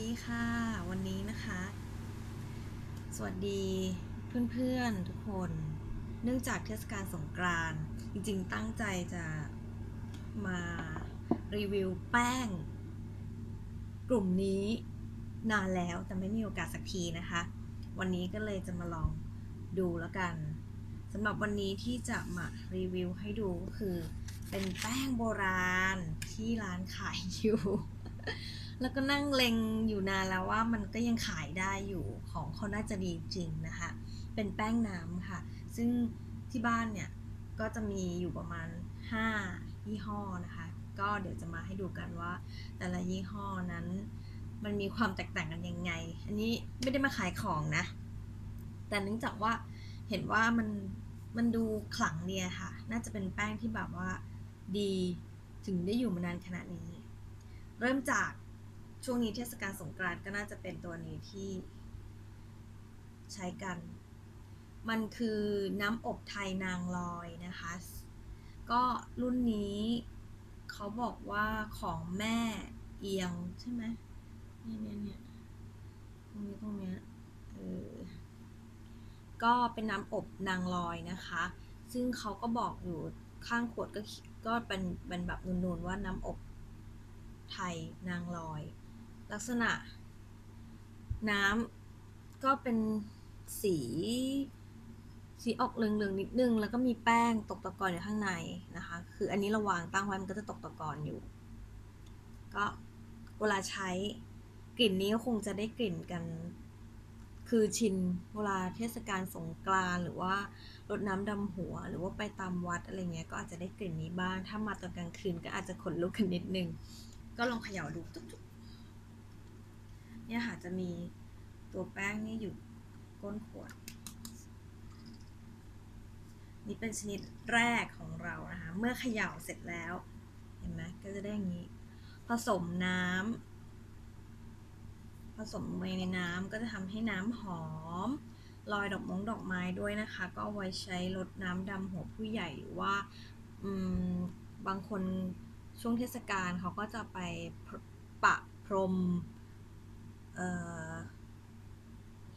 ดีค่ะ วันนี้นะคะ สวัสดีเพื่อนๆทุกคน เนื่องจากเทศกาลสงกรานต์จริงๆ ตั้งใจจะมารีวิวแป้ง กลุ่มนี้นานแล้วแต่ไม่มีโอกาสสักทีนะคะ วันนี้ก็เลยจะมาลองดูแล้วกันสำหรับวันนี้ที่จะมารีวิวให้ดูก็คือ เป็นแป้งโบราณที่ร้านขายอยู่ แล้วก็นั่งเล็งอยู่นานแล้วว่ามันก็ยังขายได้อยู่ของเขาน่าจะดีจริงนะคะ เป็นแป้งน้ำค่ะ ซึ่งที่บ้านเนี่ยก็จะมีอยู่ประมาณ 5 ยี่ห้อนะคะ ก็เดี๋ยวจะมาให้ดูกันว่า แต่ละยี่ห้อนั้น มันมีความแตกต่างกันยังไง อันนี้ไม่ได้มาขายของนะ แต่เนื่องจากว่าเห็นว่ามันมันดูขลังเนี่ยค่ะ น่าจะเป็นแป้งที่แบบว่าดีถึงได้อยู่มานานขนาดนี้ เริ่มจาก ช่วงนี้เทศกาลสงกรานต์ก็น่าจะเป็นตัวนี้ที่ใช้กัน มันคือน้ำอบไทยนางลอยนะคะ ก็รุ่นนี้เขาบอกว่าของแม่เอียงใช่ไหมเนี่ยเนี่ยเนี่ยตรงนี้ตรงเนี้ยเออก็เป็นน้ำอบนางลอยนะคะ ซึ่งเขาก็บอกอยู่ข้างขวดก็ก็เป็นเป็นแบบนูนๆว่าน้ำอบไทยนางลอย ลักษณะ น้ำก็เป็นสี สีออกเหลืองๆนิดนึง แล้วก็มีแป้งตกตะกอนอยู่ข้างในนะคะ คืออันนี้ราวางตั้งไว้มันก็จะตกตะกอนอยู่ ก็เวลาใช้กลิ่นนี้ก็คงจะได้กลิ่นกัน คือชินเวลาเทศกาลสงกรานหรือว่ารดน้ำดำหัว หรือว่าไปตามวัดอะไรเงี้ยก็อาจจะได้กลิ่นนี้บ้าง ถ้ามาตอนกลางคืนก็อาจจะขนลุกกันนิดนึง ก็ลองเขย่าดูตุ๊ก เนี่ยค่ะจะมีตัวแป้งนี่อยู่ก้นขวด นี่เป็นชนิดแรกของเรานะคะ เมื่อเขย่าเสร็จแล้ว เห็นไหมก็จะได้อย่างนี้ ผสมน้ำผสมลงในน้ำก็จะทำให้น้ำหอมลอยดอกมงดอกไม้ด้วยนะคะ ก็เอาไว้ใช้ลดน้ำดำหัวผู้ใหญ่หรือว่าอืมบางคนช่วงเทศกาลเขาก็จะไปปะพรม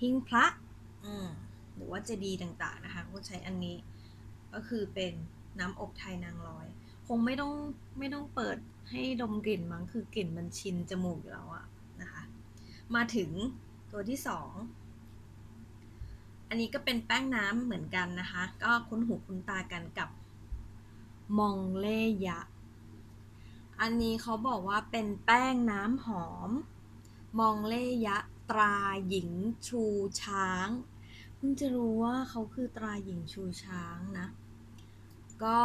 หิ้งพระหรือว่าเจดีต่างๆนะคะก็ใช้อันนี้ก็คือเป็นน้ำอบไทยนางลอย คงไม่ต้องไม่ต้องเปิดให้ดมกลิ่นมั้งคือกลิ่นมันชินจมูกแล้วอะนะคะ มาถึงตัวที่สองอันนี้ก็เป็นแป้งน้ำเหมือนกันนะคะ ก็คุ้นหูคุ้นตากันกับมองเล่ยะ อันนี้เขาบอกว่าเป็นแป้งน้ำหอม มองเลยะ ตราหญิงชูช้าง เพิ่งจะรู้ว่าเขาคือตราหญิงชูช้างนะ ก็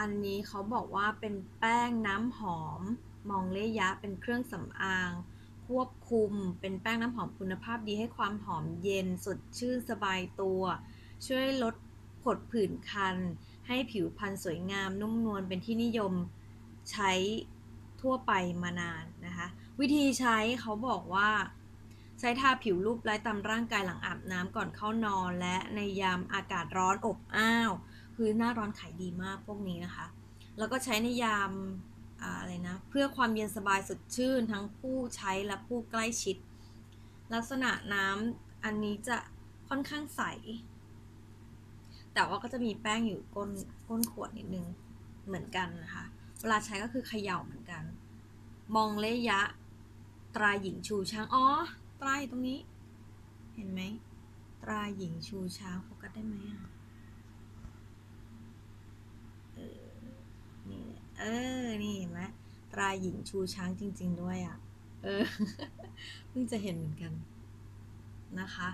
อันนี้เขาบอกว่าเป็นแป้งน้ำหอม มองเลยะเป็นเครื่องสำอาง ควบคุมเป็นแป้งน้ำหอมคุณภาพดีให้ความหอมเย็นสดชื่นสบายตัว ช่วยลดผดผื่นคัน ให้ผิวพรรณสวยงามนุ่มนวลเป็นที่นิยมใช้ทั่วไปมานาน วิธีใช้เขาบอกว่า ใช้ทาผิวรูปไล้ตามร่างกายหลังอาบน้ำก่อนเข้านอน และในยามอากาศร้อนอบอ้าวคือหน้าร้อนขายดีมากพวกนี้นะคะ แล้วก็ใช้ในยามอะไรนะเพื่อความเย็นสบายสดชื่นทั้งผู้ใช้และผู้ใกล้ชิด ลักษณะน้ำอันนี้จะค่อนข้างใส แต่ว่าก็จะมีแป้งอยู่ก้นก้นขวดนิดนึงเหมือนกันนะคะ เวลาใช้ก็คือเขย่าเหมือนกัน มองเลยะ ตราหญิงชูช้าง อ๋อ ตราอยู่ตรงนี้ เห็นไหม ตราหญิงชูช้างโฟกัสได้ไหมอะเออ นี่ เออ นี่เห็นไหมตราหญิงชูช้างจริง ๆ ด้วยอะ เออ เพิ่งจะเห็นเหมือนกันนะคะ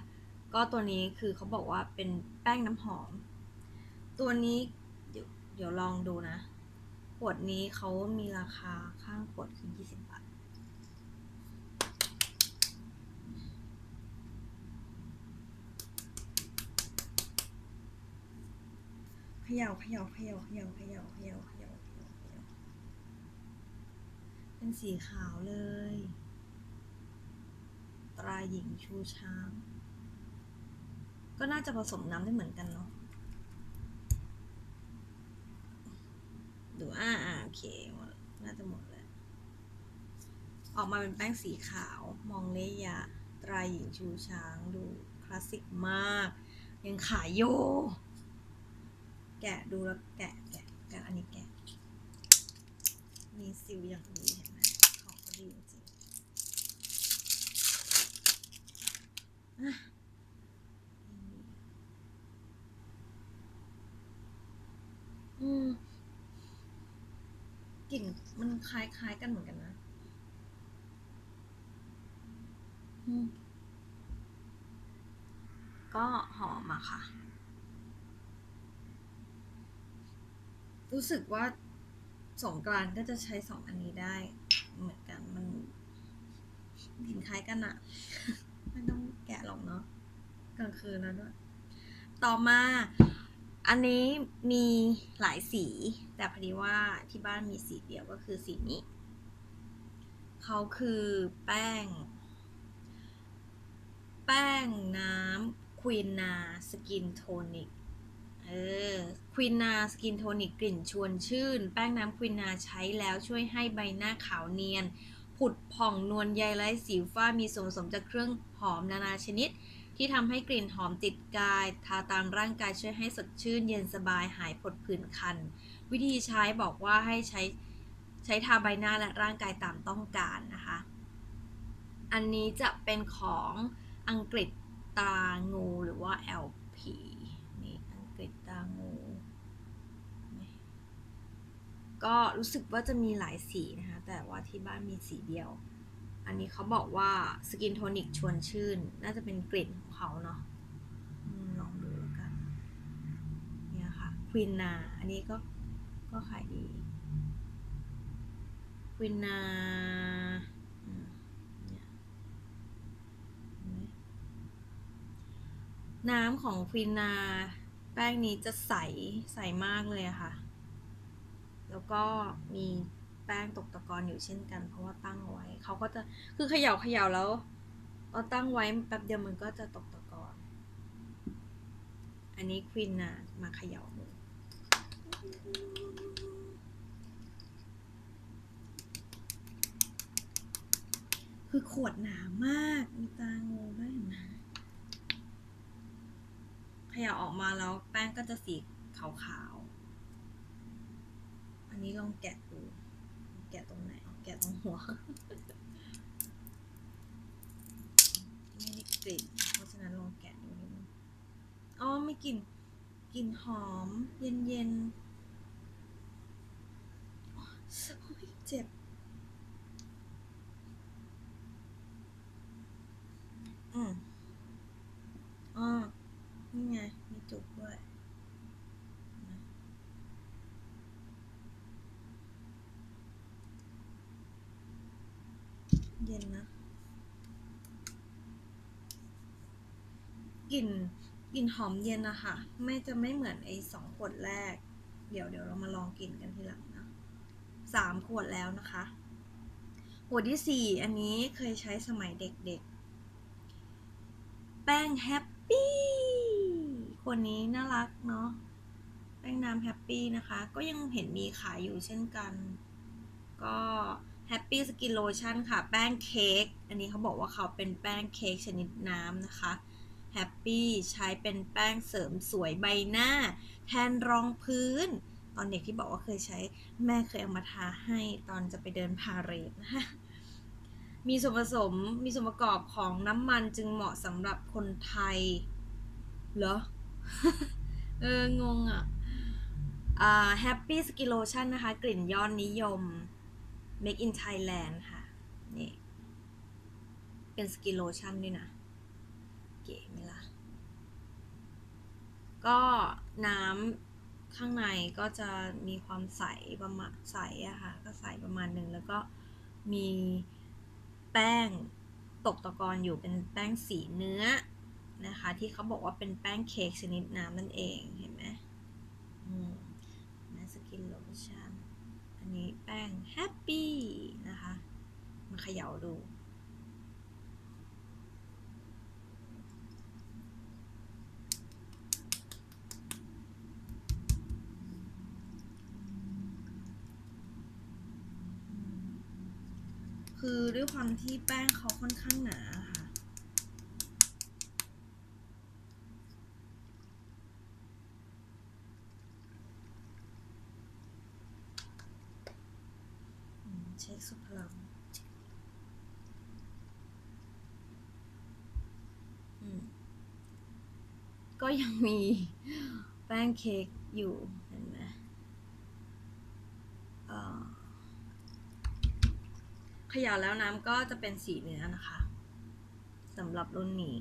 ก็ตัวนี้คือเขาบอกว่าเป็นแป้งน้ำหอม ตัวนี้เดี๋ยวเดี๋ยวลองดูนะ ขวดนี้เขามีราคาข้างขวดคือ 20 บาท ย่าเขย่าเขย่าเขย่าเขย่าเขย่าเขย่าเป็นสีขาวเลย ตราหญิงชูช้าง ก็น่าจะผสมน้ำได้เหมือนกันเนาะ ดูอ่าอ่าโอเค น่าจะหมดแล้ว ออกมาเป็นแป้งสีขาว มองเลยะ ตราหญิงชูช้าง ดูคลาสสิกมาก ยังขายโย แกะดูแล้วแกะแกะแกะอันนี้แกะ มีซิลอย่างดีเห็นไหมของก็ดีจริงๆอะอืมกลิ่นมันคล้ายๆกันเหมือนกันนะอืมก็หอมอะค่ะ รู้สึกว่าสงกรานต์ก็จะใช้สองอันนี้ได้ เหมือนกันมันกินคล้ายกันอะไม่ต้องแกะหรอกเนาะกลางคืนแล้วด้วย ต่อมาอันนี้มีหลายสี แต่พอดีว่าที่บ้านมีสีเดียวก็คือสีนี้ เขาคือแป้ง แป้งน้ำควีนนาสกินโทนิก เออควีนนาสกินโทนิกกลิ่นชวนชื่น แป้งน้ำควีนนาใช้แล้วช่วยให้ใบหน้าขาวเนียน ผุดผ่องนวลใยไร้สิวฝ้ามีส่วนผสมจากเครื่องหอมนานาชนิด ที่ทำให้กลิ่นหอมติดกาย ทาตามร่างกายช่วยให้สดชื่น เย็นสบายหายผดผื่นคัน วิธีใช้บอกว่าให้ใช้ใช้ทาใบหน้าและร่างกายตามต้องการนะคะ อันนี้จะเป็นของอังกฤษตางูหรือว่า LP นี่อังกฤษตรางูนี่ ก็รู้สึกว่าจะมีหลายสีนะคะ แต่ว่าที่บ้านมีสีเดียว อันนี้เขาบอกว่าสกินโทนิกชวนชื่น น่าจะเป็นกลิ่นของเขาเนาะลองดูแล้วกัน เนี่ยค่ะควินนา อันนี้ก็ก็ขายดีควินนาเนี่ยน้ำของควินนา แป้งนี้จะใสใสมากเลยอะค่ะ แล้วก็มีแป้งตกตะกอนอยู่เช่นกัน เพราะว่าตั้งไว้ เขาก็จะคือเขย่าเขย่าแล้วเอาตั้งไว้แป๊บเดียวมันก็จะตกตะกอน อันนี้ควินนามาเขย่าดูคือขวดหนามาก มีตางูด้วยเห็นไหมเขย่าออกมาแล้วแป้งก็จะสีขาว นี้ลองแกะดู แกะตรงไหนแกะตรงหัว ไม่ได้กลิ่น เพราะฉะนั้นลองแกะดูนิดนึงอ๋อไม่กลิ่น กลิ่นหอม เย็นเย็นโอ้ยเจ็บ อืมอ๋อนี่ไง มีจุกด้วยนะ เย็นนะกลิ่นกลิ่นหอมเย็นอะคะไม่จะไม่เหมือนไอ้สองขวดแรก เดี๋ยวเดี๋ยวเรามาลองกินกันทีหลังนะสามขวดแล้วนะคะขวดที่สี่อันนี้เคยใช้สมัยเด็กๆ แป้งแฮปปี้ขวดนี้น่ารักเนาะแป้งน้ำแฮปปี้นะคะ ก็ยังเห็นมีขายอยู่เช่นกัน ก็ แฮปปี้สกินโลชั่นค่ะ แป้งเค้ก อันนี้เขาบอกว่าเขาเป็นแป้งเค้กชนิดน้ำนะคะแฮปปี้ใช้เป็นแป้งเสริมสวยใบหน้า แทนรองพื้น ตอนเด็กที่บอกว่าเคยใช้แม่เคยเอามาทาให้ตอนจะไปเดินพาเหรดนะคะมีส่วนผสมมีส่วนประกอบของน้ำมันจึงเหมาะสำหรับคนไทย เหรอ เออ งงอะอ่า Happy Skin Lotion นะคะ กลิ่นยอดนิยม Make in Thailand ค่ะ นี่ เป็นสกินโลชั่นด้วยนะ เก๋ไหมล่ะ ก็น้ำข้างในก็จะมีความใสประมาณใสอะค่ะ ก็ใสประมาณหนึ่ง แล้วก็มีแป้งตกตะกอนอยู่เป็นแป้งสีเนื้อนะคะ ที่เขาบอกว่าเป็นแป้งเค้กชนิดน้ำนั่นเองเห็นไหมอืมนะสกินโลชั่นอั นี้แป้งแฮปปี้นะคะ มาเขย่าดู คือด้วยความที่แป้งเขาค่อนข้างหนาค่ะ อืมเช็คสุดพลังอืม ก็ ยังมีแป้งเค้กอยู่เห็นไหมขย่าแล้วน้ำก็จะเป็นสีเนื้อนะคะสำหรับรุ่นนี้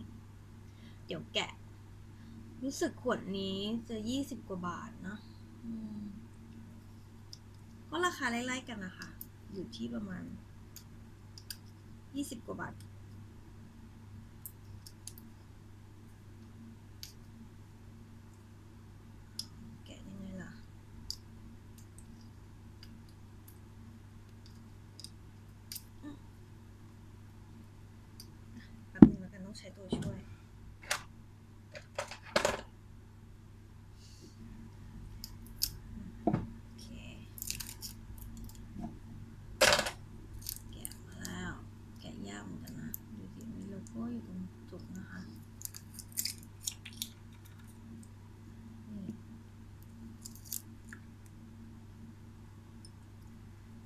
เดี๋ยวแกะ รู้สึกขวดนี้จะยี่สิบกว่าบาทเนอะก็ราคาไล่ๆกันนะคะ อยู่ที่ประมาณยี่สิบกว่าบาท แกะยังไงล่ะ อืมอะแป๊บนึงแล้วกันต้องใช้ตัวช่วย โอเค แกะมาแล้ว แกะยากเหมือนกันนะ ดูสิมี โก้อยู่ตรงจุดนะคะนี่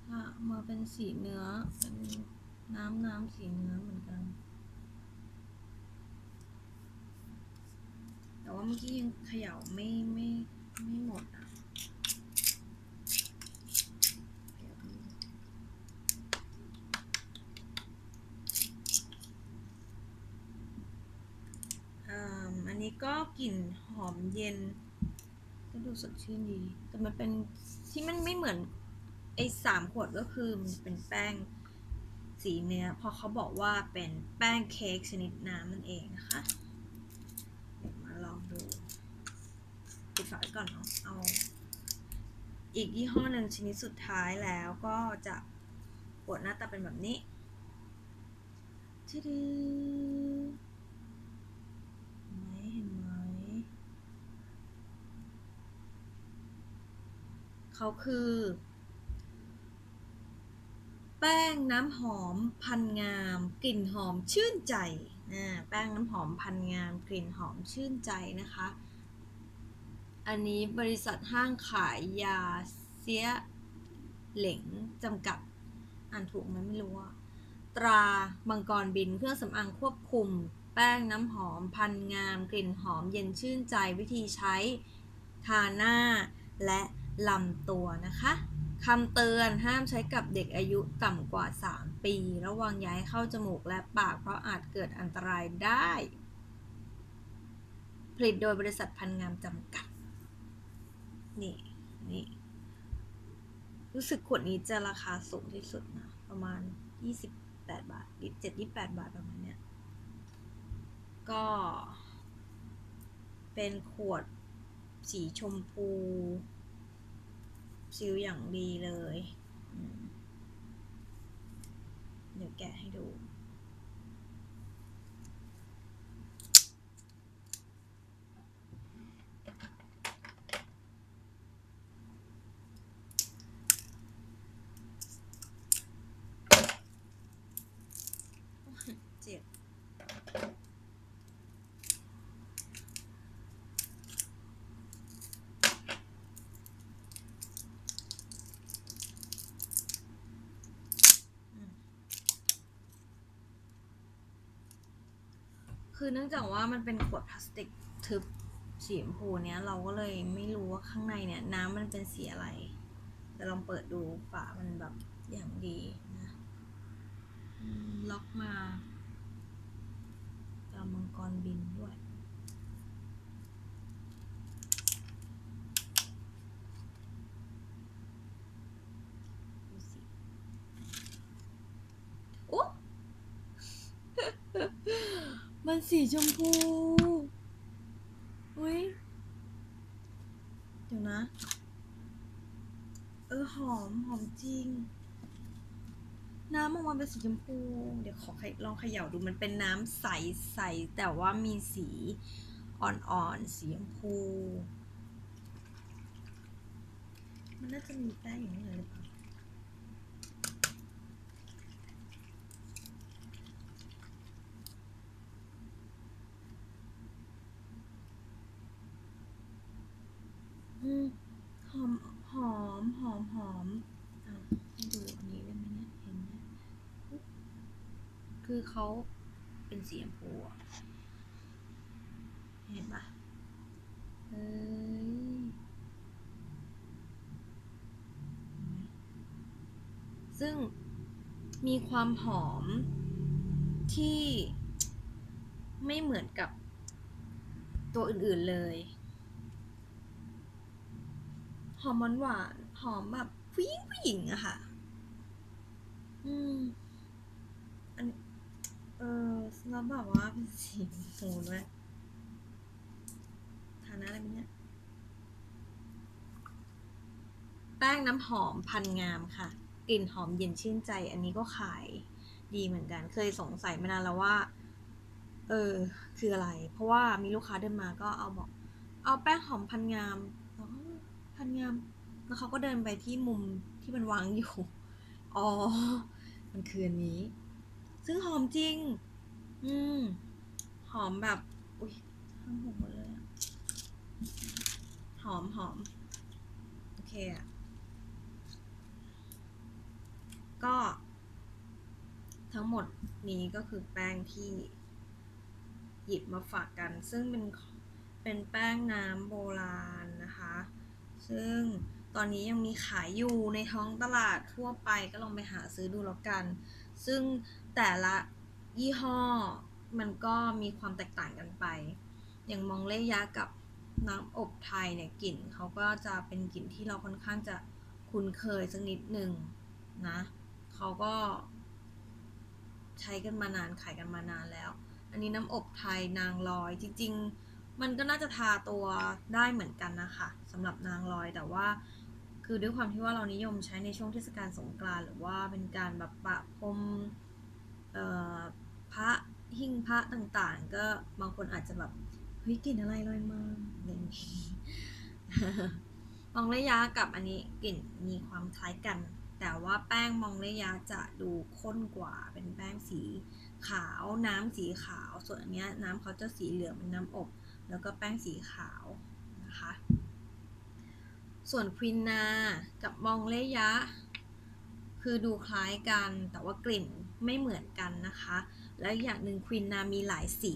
ถ้ามาเป็นสีเนื้อ เป็นน้ำน้ำสีเนื้อเหมือนกัน แต่ว่าเมื่อกี้ยังเขย่าไม่ไม่ไม่หมดอะเดี๋ยวดูอ่าอันนี้ก็ก ลิ่นหอมเย็นก็ดูสดชื่นดี แต่มันเป็นที่มันไม่เหมือน ไอ้สามขวดก็คือมันเป็นแป้งสีเนื้อเพอเขาบอกว่าเป็นแป้งเค้กชนิดน้ำนั่นเองนะคะ เดี๋ยวมาลองดูปิดฝาไว้ก่อนเนาะ เอา อีกยี่ห้อหนึ่งชนิดสุดท้ายแล้วก็จะขวดหน้าตาเป็นแบบนี้ชิดเห็นไหมเห็นไหม เขาคือ แป้งน้ำหอมพันงาม กลิ่นหอมชื่นใจแป้งน้ำหอมพันงาม กลิ่นหอมชื่นใจนะคะ อันนี้บริษัทห้างขายยาเสียเหลงจำกัดอ่านถูกไหมไม่รู้ตรามังกรบินเครื่องสำอางควบคุม แป้งน้ำหอมพันงาม กลิ่นหอมเย็นชื่นใจวิธีใช้ทาหน้าและ ลำตัวนะคะคำเตือนห้ามใช้กับเด็กอายุต่ำกว่า 3 ปี ระวังย้ายเข้าจมูกและปาก เพราะอาจเกิดอันตรายได้ ผลิตโดยบริษัทพันงามจำกัด นี่นี่รู้สึกขวดนี้จะราคาสูงที่สุดนะ ประมาณ 28 บาท27 28 บาทประมาณเนี้ย ก็ เป็นขวดสีชมพู ซิลอย่างดีเลย เดี๋ยวแกะให้ดู เจ็บ คือเนื่องจากว่ามันเป็นขวดพลาสติกทึบสีชมพูเนี้ยเราก็เลยไม่รู้ว่าข้างในเนี่ย น้ำมันเป็นสีอะไร แต่ลองเปิดดูฝามันแบบอย่างดีนะล็อกมาตามมังกรบินด้วย ดูสิโอ้ มัน สีชมพูอุ้ยเดี๋ยวนะ เออหอมหอมจริง น้ำออกมาเป็นสีชมพู เดี๋ยวขอใครลองเขย่าดูมันเป็นน้ำใสๆแต่ว่ามีสีอ่อนๆสีชมพู มันน่าจะมีแป้งอยู่ข้างในหรือเปล่า อืมหอมหอมหอมหอมอะให้ดูอันนี้ได้ไหมเนี่ยเห็นไหม คือเขาเป็นสีชมพูเห็นปะเอ้ยเห็นไหมซึ่งมีความหอมที่ไม่เหมือนกับตัวอื่นๆเลย หอมหวานหอมแบบผู้หญิงผู้หญิงอะค่ะ อืมอันเออแล้วแบบว่าเป็นสีชมพูด้วยทาน้าอะไรเนี่ย แป้งน้ำหอมพันงามค่ะ กลิ่นหอมเย็นชื่นใจ อันนี้ก็ขายดีเหมือนกัน เคยสงสัยมานานแล้วว่า เออ คืออะไร เพราะว่ามีลูกค้าเดินมาก็เอาบอก เอาแป้งหอมพันงามพันงาม แล้วเขาก็เดินไปที่มุมที่มันวางอยู่ อ๋อ มันคืออันนี้ ซึ่งหอมจริง อืม หอมแบบ อุ้ยข้างหัวหมดเลยอะหอมหอม โอเคอะก็ ทั้งหมดนี้ก็คือแป้งที่ หยิบมาฝากกัน ซึ่งเป็นเป็นแป้งน้ำโบราณนะคะ ซึ่งตอนนี้ยังมีขายอยู่ในท้องตลาดทั่วไปก็ลองไปหาซื้อดูแล้วกัน ซึ่ง แต่ละยี่ห้อมันก็มีความแตกต่างกันไป อย่างมองเล่ยะกับน้ำอบไทยเนี่ยกลิ่นเขาก็จะเป็นกลิ่นที่เราค่อนข้างจะคุ้นเคยสักนิดหนึ่งนะเขาก็ ใช้กันมานานขายกันมานานแล้ว อันนี้น้ำอบไทยนางลอยจริง ๆ มันก็น่าจะทาตัวได้เหมือนกันนะคะสำหรับนางลอยแต่ว่าคือด้วยความที่ว่าเรานิยมใช้ในช่วงเทศกาลสงกรานต์หรือว่าเป็นการแบบปะพรม พระหิ้งพระต่างๆ ก็บางคนอาจจะแบบเฮ้ยกลิ่นอะไรลอยมาอะไรอย่างนี้มองระยะกับอันนี้กลิ่นมีความคล้ายกัน แต่ว่าแป้งมองระยะจะดูข้นกว่าเป็นแป้งสีขาวน้ำสีขาว ส่วนอันนี้น้ำเขาจะสีเหลืองเป็นน้ำอบ แล้วก็แป้งสีขาวนะคะ ส่วนควินนา กับมองเลยะ คือดูคล้ายกันแต่ว่ากลิ่น ไม่เหมือนกันนะคะ และอย่างหนึ่งควินนามีหลายสี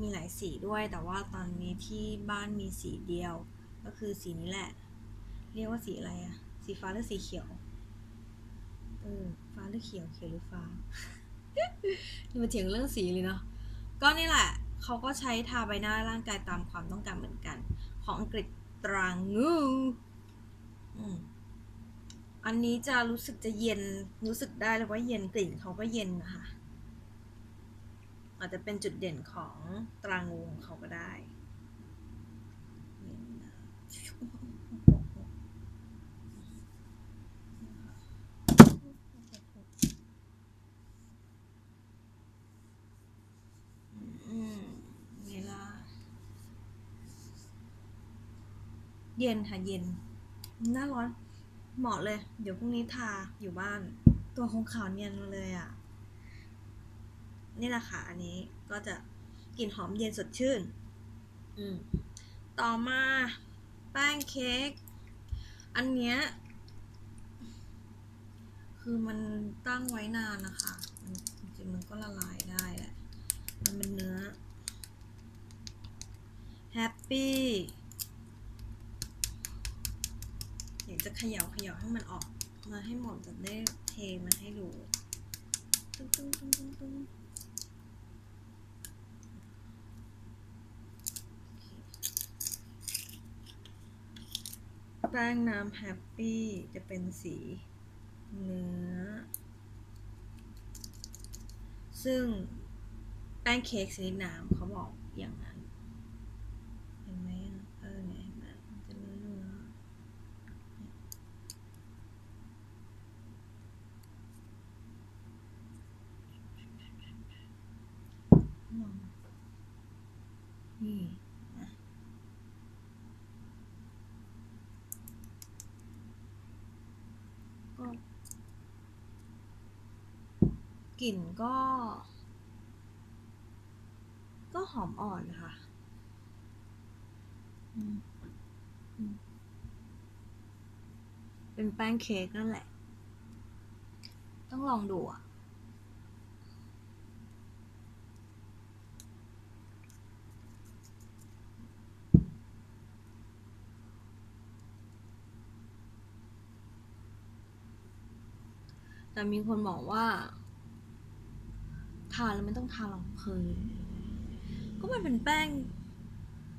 มีหลายสีด้วย แต่ว่าตอนนี้ที่บ้านมีสีเดียว ก็คือสีนี้แหละ เรียกว่าสีอะไรอะสีฟ้าหรือสีเขียว เออ ฟ้าหรือเขียว เขียวหรือฟ้า นี่มาเถียงเรื่องสีเลยเนาะ ก็นี่แหละ เขาก็ใช้ทาใบหน้าร่างกายตามความต้องการเหมือนกัน ของอังกฤษตรังงูอืม อันนี้จะรู้สึกจะเย็นรู้สึกได้เลยว่าเย็นกลิ่นเขาก็เย็นนะคะอาจจะเป็นจุดเด่นของตรางูของเขาก็ได้เย็นอืมไงล่ะเย็นค่ะเย็นหน้าร้อน เหมาะเลย เดี๋ยวพรุ่งนี้ทาอยู่บ้าน ตัวคงขาวเนียนมาเลยอะ่ะ นี่แหละค่ะ อันนี้ก็จะกลิ่นหอมเย็นสดชื่น อืม ต่อมาแป้งเค้ก อันเนี้ย คือมันตั้งไว้นานนะคะ จริงๆมันก็ละลายได้แหละ มันเป็นเนื้อแฮปปี้ เดี๋ยว จะเขย่าเขย่าให้มันออกมาให้หมดจะได้เทมาให้ดูตึ้งตึ้งตึ้งตึ้งตึ้งแป้งน้ำแฮปปี้จะเป็นสีเนื้อ ซึ่งแป้งเค้กชนิดน้ำเขาบอกอย่างนั้น ที่ก็กลิ่นก็ ก็หอมอ่อนค่ะเป็นแป้งเค้กนั่นแหละ ต้องลองดูอะ แต่มีคนบอกว่า ทานแล้วไม่ต้องทารองพื้นก็มันเป็นแป้ง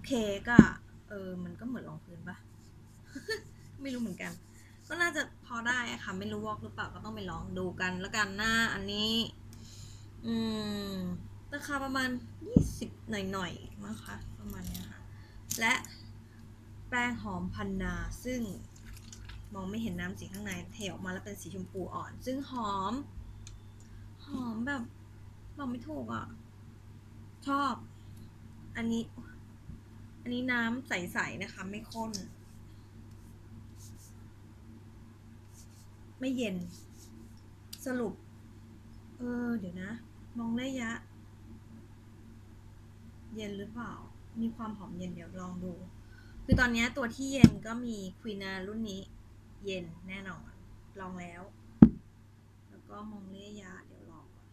เค้กอะเออ มันก็เหมือนรองพื้นปะไม่รู้เหมือนกัน ก็น่าจะพอได้ค่ะ ไม่รู้วอกหรือเปล่าก็ต้องไปลองดูกันแล้วกันหน้าอันนี้ อืมราคาประมาณยี่สิบหน่อยๆนะคะ ประมาณเนี้ยค่ะ และแป้งหอมพันนาซึ่ง มองไม่เห็นน้ำสีข้างในเทออกมาแล้วเป็นสีชมพูอ่อน ซึ่งหอม หอมแบบบอกไม่ถูกอะ ชอบ อันนี้ อันนี้น้ำใสๆนะคะ ไม่ข้น ไม่เย็น สรุป เออ เดี๋ยวนะ มองระยะ เย็นหรือเปล่า มีความหอมเย็นเดี๋ยวลองดู คือตอนนี้ตัวที่เย็นก็มีควีนารุ่นนี้ เย็นแน่นอน ลองแล้ว แล้วก็มองระยะเดี๋ยวลองก่อน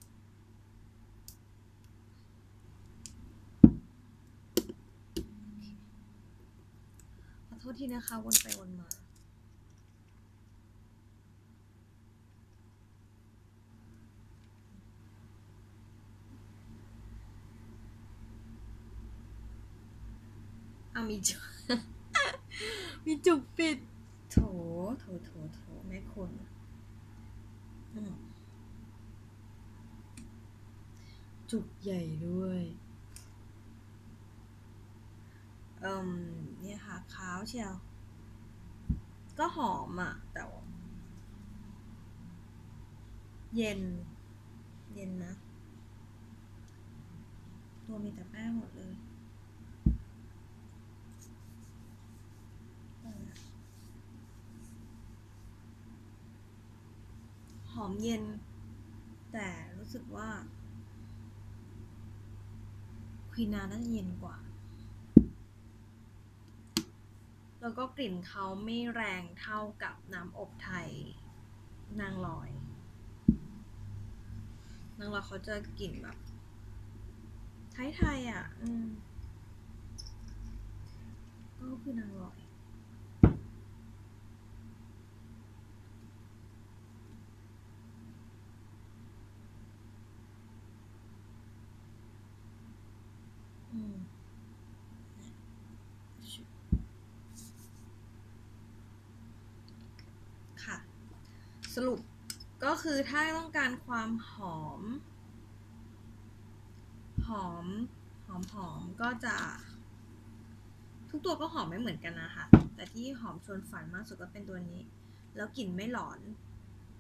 ขอโทษทีนะคะวนไปวนมาอามีจุมีจุกปิดโถ โถโถโถแม่คนอืมจุกใหญ่ด้วยเอ่มเนี่ยค่ะขาวเชียว ก็หอมอะ แต่ว่าเย็น เย็นนะ ตัวมีแต่แป้งหมดเลย ห อมเย็น แต่รู้สึกว่าควีนาน่าจะเย็นกว่า แล้วก็กลิ่นเขาไม่แรงเท่ากับน้ำอบไทย นางลอย นางลอยเขาจะกลิ่นแบบ ไทยๆอะ อืมก็คือนางลอย สรุปก็คือถ้าต้องการความหอม หอม หอมหอมก็จะ ทุกตัวก็หอมไม่เหมือนกันนะคะ แต่ที่หอมชวนฝันมากสุดก็เป็นตัวนี้ แล้วกลิ่นไม่หลอน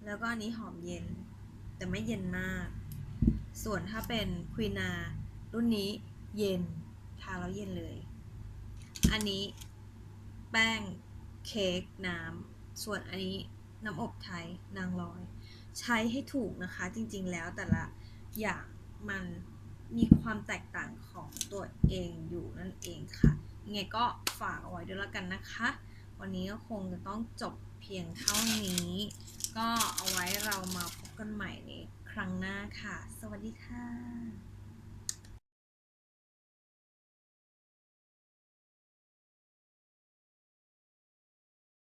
แล้วก็อันนี้หอมเย็น แต่ไม่เย็นมาก ส่วนถ้าเป็นควีนา รุ่นนี้เย็น ทาแล้วเย็นเลย อันนี้แป้งเค้กน้ำ ส่วนอันนี้ น้ำอบไทยนางลอย ใช้ให้ถูกนะคะ จริงๆแล้วแต่ละอย่างมันมีความแตกต่างของตัวเองอยู่นั่นเองค่ะยังไงก็ฝากเอาไว้ด้วยแล้วกันนะคะ วันนี้ก็คงจะต้องจบเพียงเท่านี้ ก็เอาไว้เรามาพบกันใหม่ในครั้งหน้าค่ะ สวัสดีค่ะ